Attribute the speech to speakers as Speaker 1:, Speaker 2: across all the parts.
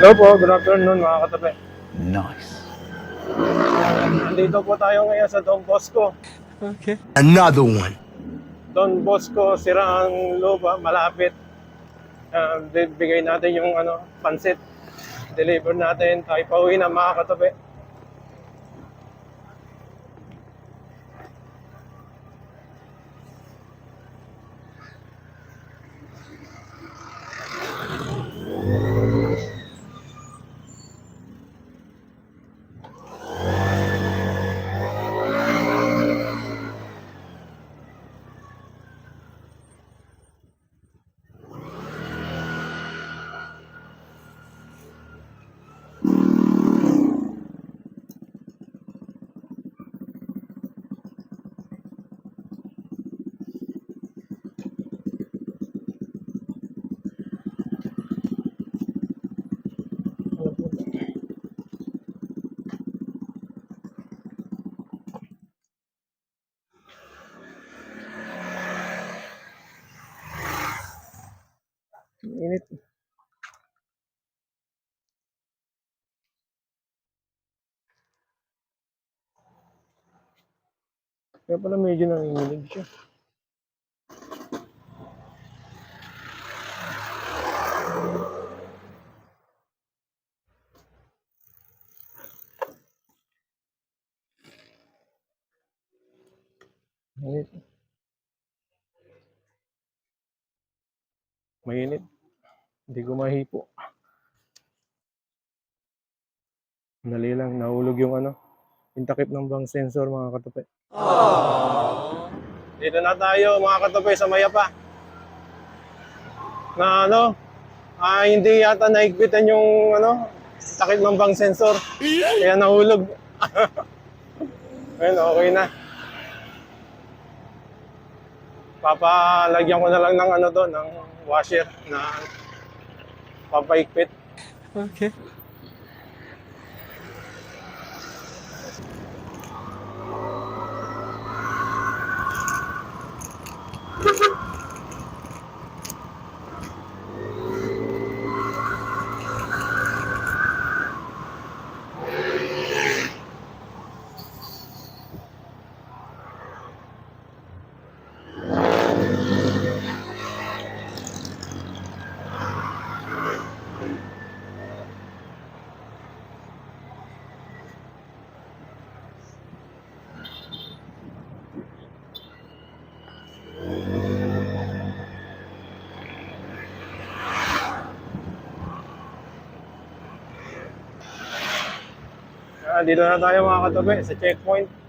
Speaker 1: Hello po, good afternoon mga katabi.
Speaker 2: Nice.
Speaker 1: Nandito po tayo ngayon sa Don Bosco.
Speaker 3: Another one.
Speaker 1: Don Bosco, Sirang Luba, malapit. Uh, bigay natin yung ano, pansit. Deliver natin. Tayo pauwi na mga katabi. Init. Kaya pala medyo nanginginig siya. Mainit. Mainit. Hindi ko mahipo. Dali lang, nahulog yung ano, yung takip ng bang sensor mga katapi. Dito na tayo mga katapi sa Mayapa. Na ano, ah, hindi yata naigpitan yung ano, takip ng bang sensor. Kaya nahulog. Ayun, okay na. Papalagyan ko na lang ng ano doon, ng washer na papaikpit.
Speaker 2: Okay.
Speaker 1: Ah, dito na tayo mga katabi sa checkpoint.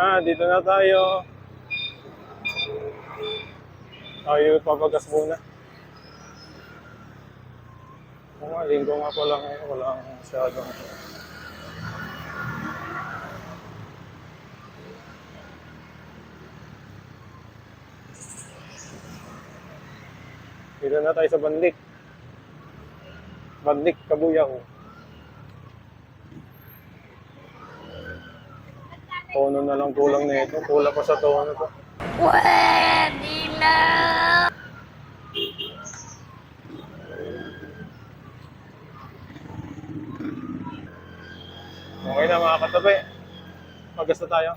Speaker 1: Ah, dito na tayo. Tayo papagas muna. Kung oh, linggo nga pala ngayon, wala akong masyadong Dito na tayo sa Banlik. Banlik, Kabuyao. Tono na lang kulang na ito. Kulang pa sa tono to. Okay na mga katabi. Magas na tayo.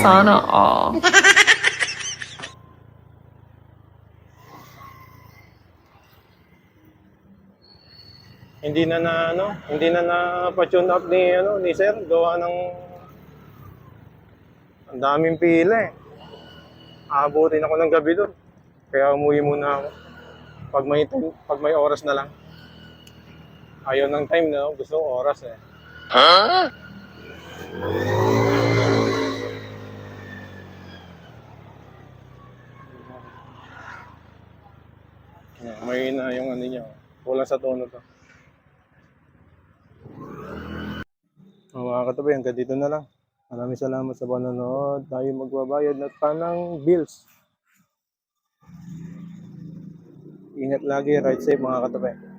Speaker 2: Sana all.
Speaker 1: Hindi na na ano, hindi na na pa-tune up ni ano ni Sir gawa ng ang daming pila eh. Aabutin ako ng gabi doon. Kaya umuwi muna ako. Pag may time, pag may oras na lang. Ayaw ng time na, gusto ko oras eh. Yeah, may na yung ano niya. Kulang sa tono to. Oh, mga katabi, hanggang dito na lang. Maraming salamat sa panonood. Tayo magbabayad ng bills. Ingat lagi, ride safe mga katabi.